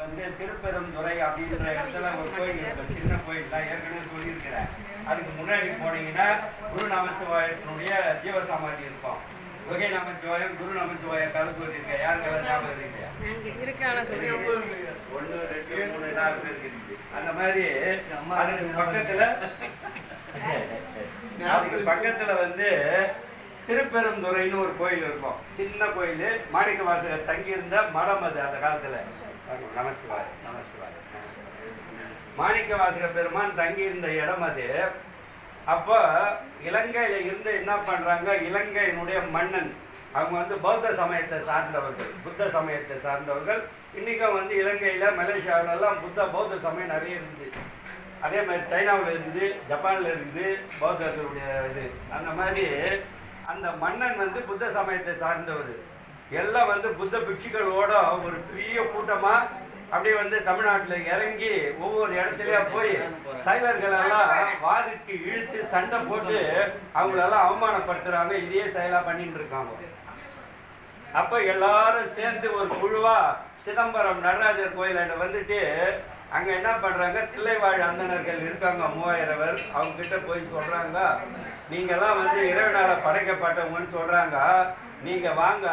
வந்து திருப்பெருந்துறை அப்படின்ற இடத்துல ஒரு கோயில் இருக்கு சின்ன கோயில் தான் ஏற்கனவே சொல்லியிருக்கிறேன். அதுக்கு முன்னாடி போனீங்கன்னா குரு நமசிவாயத்தினுடைய ஜீவசமாதி இருக்கும். ஒகே நமச்சிவாயம் குரு நமசிவாய கருத்து இருக்கேன் யார் கதை ஞாபகம் இருக்கு இருக்கு ஒன்று ரெண்டு மூணு நாலு பேர் இருக்குது அந்த மாதிரி அதுக்கு பக்கத்துல அதுக்கு பக்கத்துல வந்து திருப்பெருந்துறைன்னு ஒரு கோயில் இருக்கும். சின்ன கோயில். மாணிக்க வாசகர் தங்கியிருந்த மடம் அது அந்த காலத்தில். நமசிவாய் நமசிவாய் மாணிக்க வாசக பெருமான் தங்கியிருந்த இடம் அது. அப்போ இலங்கையில் இருந்து என்ன பண்ணுறாங்க இலங்கையினுடைய மன்னன். அவங்க வந்து பௌத்த சமயத்தை சார்ந்தவர்கள். புத்த சமயத்தை சார்ந்தவர்கள். இன்றைக்கும் வந்து இலங்கையில் மலேசியாவிலலாம் புத்த பௌத்த சமயம் நிறைய இருந்துச்சு அதே மாதிரி சைனாவில் இருக்குது ஜப்பானில் இருக்குது பௌத்தர்களுடைய இது. அந்த மாதிரி அந்த மன்னன் வந்து புத்த சமயத்தை சார்ந்தவர். எல்லாம் வந்து புத்த பிக்ஷுகளோட ஒரு பெரிய கூட்டமாக அப்படியே வந்து தமிழ்நாட்டில் இறங்கி ஒவ்வொரு இடத்துலயா போய் சைவர்களெல்லாம் வாதிக்கு வாதுக்கு இழுத்து சண்டை போட்டு அவங்களெல்லாம் அவமானப்படுத்துறாங்க. இதே செயலாக பண்ணிட்டு இருக்காங்க. அப்போ எல்லாரும் சேர்ந்து ஒரு குழுவா சிதம்பரம் நடராஜர் கோயிலாண்ட வந்துட்டு அங்க என்ன பண்றாங்க? தில்லைவாழ் அந்தணர்கள் இருக்காங்க மூவாயிரம் பேர் அவங்க கிட்ட போய் சொல்றாங்க நீங்கெல்லாம் வந்து இறைவனால் படைக்கப்பட்டவங்கன்னு சொல்றாங்க. நீங்க வாங்க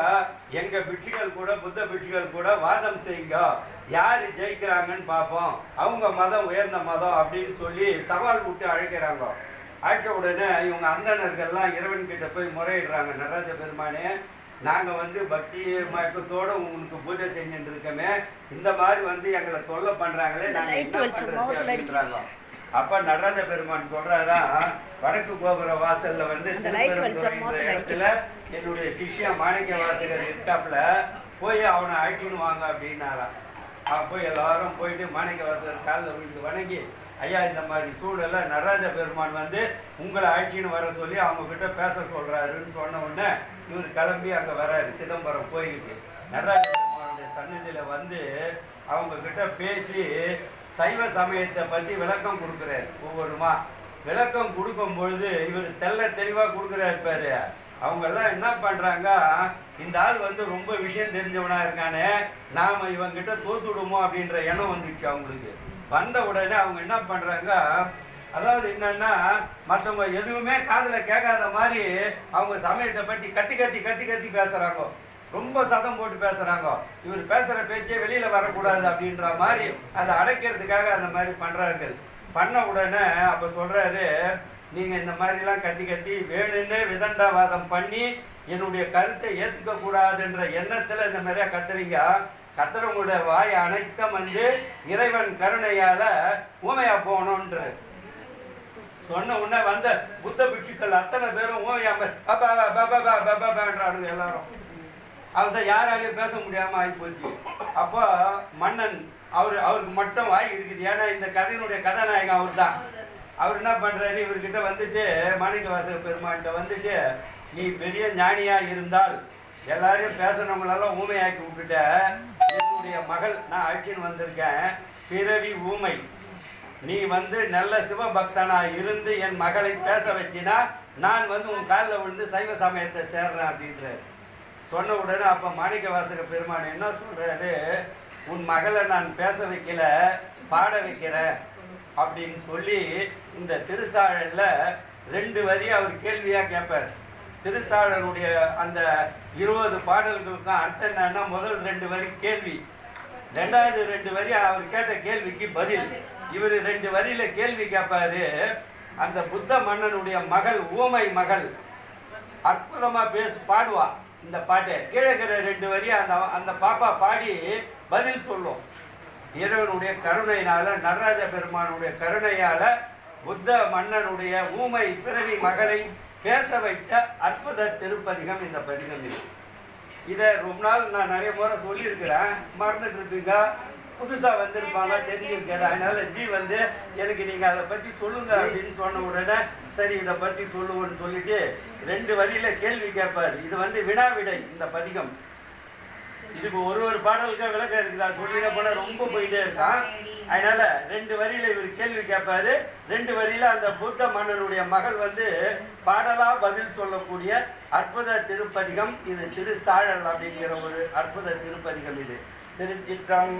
எங்க பிட்சுகள் கூட புத்த பிட்சுகள் கூட வாதம் செய்யுங்க. யாரு ஜெயிக்கிறாங்கன்னு பார்ப்போம். அவங்க மதம் உயர்ந்த மதம் அப்படின்னு சொல்லி சவால் விட்டு அழைக்கிறாங்க. அழைச்ச உடனே இவங்க அந்தணர்கள்லாம் இறைவன்கிட்ட போய் முறையிடுறாங்க நடராஜ பெருமானே நாங்கள் வந்து பக்தி மயக்கத்தோட உங்களுக்கு பூஜை செஞ்சுட்டு இருக்கோமே. இந்த மாதிரி வந்து எங்களை தொல்லை பண்றாங்களே நாங்கள் என்ன அப்படின்றாங்க அப்ப நடராஜ பெருமான் சொல்றாரா வடக்கு கோபுர வாசல்ல வந்து திருப்பெருந்துறைன்ற இடத்துல என்னுடைய சிஷ்யா மாணிக்க வாசகர் இருக்காப்புல போய் அவனை அழைச்சின்னு வாங்க அப்படின்னாராம். போய் எல்லாரும் போயிட்டு மாணிக்க வாசகர் காலில் விழுந்து வணங்கி ஐயா இந்த மாதிரி சூழலில் நடராஜ பெருமான் வந்து உங்களை அழைச்சின்னு வர சொல்லி அவங்கக்கிட்ட பேச சொல்கிறாருன்னு சொன்ன உடனே இவர் கிளம்பி அங்கே வராரு சிதம்பரம் கோயிலுக்கு. நடராஜ பெருமானுடைய சன்னதியில் வந்து அவங்கக்கிட்ட பேசி சைவ சமயத்தை பற்றி விளக்கம் கொடுக்குறாரு. ஒவ்வொருமா. விளக்கம் கொடுக்கும் பொழுது இவர் தெல்ல தெளிவாக கொடுக்குறாரு பாரு. அவங்க எல்லாம் என்ன பண்ணுறாங்க இந்த ஆள் வந்து ரொம்ப விஷயம் தெரிஞ்சவனாக இருக்கானே நாம் இவங்கிட்ட தோத்துடுமோ அப்படின்ற எண்ணம் வந்துடுச்சு அவங்களுக்கு. வந்த உடனே அவங்க என்ன பண்ணுறாங்க அதாவது என்னன்னா மற்றவங்க எதுவுமே காதில் கேட்காத மாதிரி அவங்க சமயத்தை பற்றி கத்தி கத்தி கத்தி கத்தி பேசுகிறாங்க ரொம்ப சதம் போட்டு பேசுகிறாங்க இவர் பேசுகிற பேச்சே வெளியில் வரக்கூடாது அப்படின்ற மாதிரி அதை அடைக்கிறதுக்காக அந்த மாதிரி பண்ணுறார்கள் பண்ண உடனே அப்போ சொல்கிறாரு நீங்கள் இந்த மாதிரிலாம் கத்தி கத்தி வேணும்னே விதண்டாவாதம் பண்ணி என்னுடைய கருத்தை ஏற்றுக்கக்கூடாதுன்ற கூடாதுன்ற இந்த மாதிரியா கத்துறீங்க. கத்துறவங்களுடைய வாய் அனைத்தும் வந்து இறைவன் கருணையால் ஊமையாக போகணுன்ற சொன்ன உடனே வந்த புத்த பிக்ஷுக்கள் அத்தனை பேரும் ஓவியாம பாபான்றானுங்க எல்லாரும். அவர்கிட்ட யாராலையும் பேச முடியாமல் ஆகி போச்சு அப்போ மன்னன் அவர் அவருக்கு மட்டும் வாய் இருக்குது. ஏன்னா இந்த கதையினுடைய கதாநாயகன் அவர் தான் அவர் என்ன பண்ணுறாரு இவர்கிட்ட வந்துட்டு மாணிக்க வாசக பெருமான்கிட்ட வந்துட்டு நீ பெரிய ஞானியாக இருந்தால் எல்லாரையும் பேசுகிறவங்களெல்லாம் ஊமையாக்கி விட்டுட்ட. என்னுடைய மகள் நான் அழைச்சின்னு வந்திருக்கேன். பிறவி ஊமை. நீ வந்து நல்ல சிவபக்தனா இருந்து என் மகளை பேச வச்சினா நான் வந்து உன் காலில் விழுந்து சைவ சமயத்தை சேர்றேன் அப்படின்றாரு. சொன்ன உடனே அப்போ மாணிக்க வாசக பெருமான் என்ன சொல்கிறாரு உன் மகளை நான் பேச வைக்கல பாட வைக்கிறேன். அப்படின்னு சொல்லி இந்த திருசாழல்ல ரெண்டு வரி அவர் கேள்வியா கேட்பார் திருசாழலுடைய அந்த இருபது பாடல்களுக்கும் அர்த்தம் என்னன்னா முதல் ரெண்டு வரி கேள்வி. ரெண்டாவது ரெண்டு வரி அவர் கேட்ட கேள்விக்கு பதில். இவர் ரெண்டு வரியில கேள்வி கேட்பாரு அந்த புத்த மன்னனுடைய மகள் ஊமை மகள் அற்புதமா பேசு பாடுவா இந்த பாட்டை. கீழே ரெண்டு வரி அந்த அந்த பாப்பா பாடி பதில் சொல்லும். இறைவனுடைய கருணையினால நடராஜ பெருமானுடைய கருணையால புத்த மன்னனுடைய ஊமை பிறவி மகளை பேச வைத்த அற்புத திருப்பதிகம் இந்த பதிகம் இது. இதை ரொம்ப நாள் நான் நிறைய முறை சொல்லியிருக்கிறேன். மறந்துட்டு இருப்பீங்க. புதுசாக வந்திருப்பாங்க தெரிஞ்சிருக்காது அதனால ஜி வந்து எனக்கு நீங்கள் அதை பற்றி சொல்லுங்க அப்படின்னு சொன்ன உடனே சரி இதை பற்றி சொல்லுவோன்னு சொல்லிட்டு ரெண்டு வரியில கேள்வி கேட்பார். இது வந்து வினாவிடை இந்த பதிகம். இதுக்கு ஒரு ஒரு பாடலுக்கு விளக்கம் இருக்குதா? சொல்லிட போல ரொம்ப போயிட்டே இருக்கான். அதனால ரெண்டு வரியில இவர் கேள்வி கேட்பாரு. ரெண்டு வரியில அந்த புத்த மன்னனுடைய மகள் வந்து பாடலா பதில் சொல்லக்கூடிய அற்புத திருப்பதிகம் இது திருசாழல் அப்படிங்கிற ஒரு அற்புத திருப்பதிகம் இது. திருச்சிற்றம்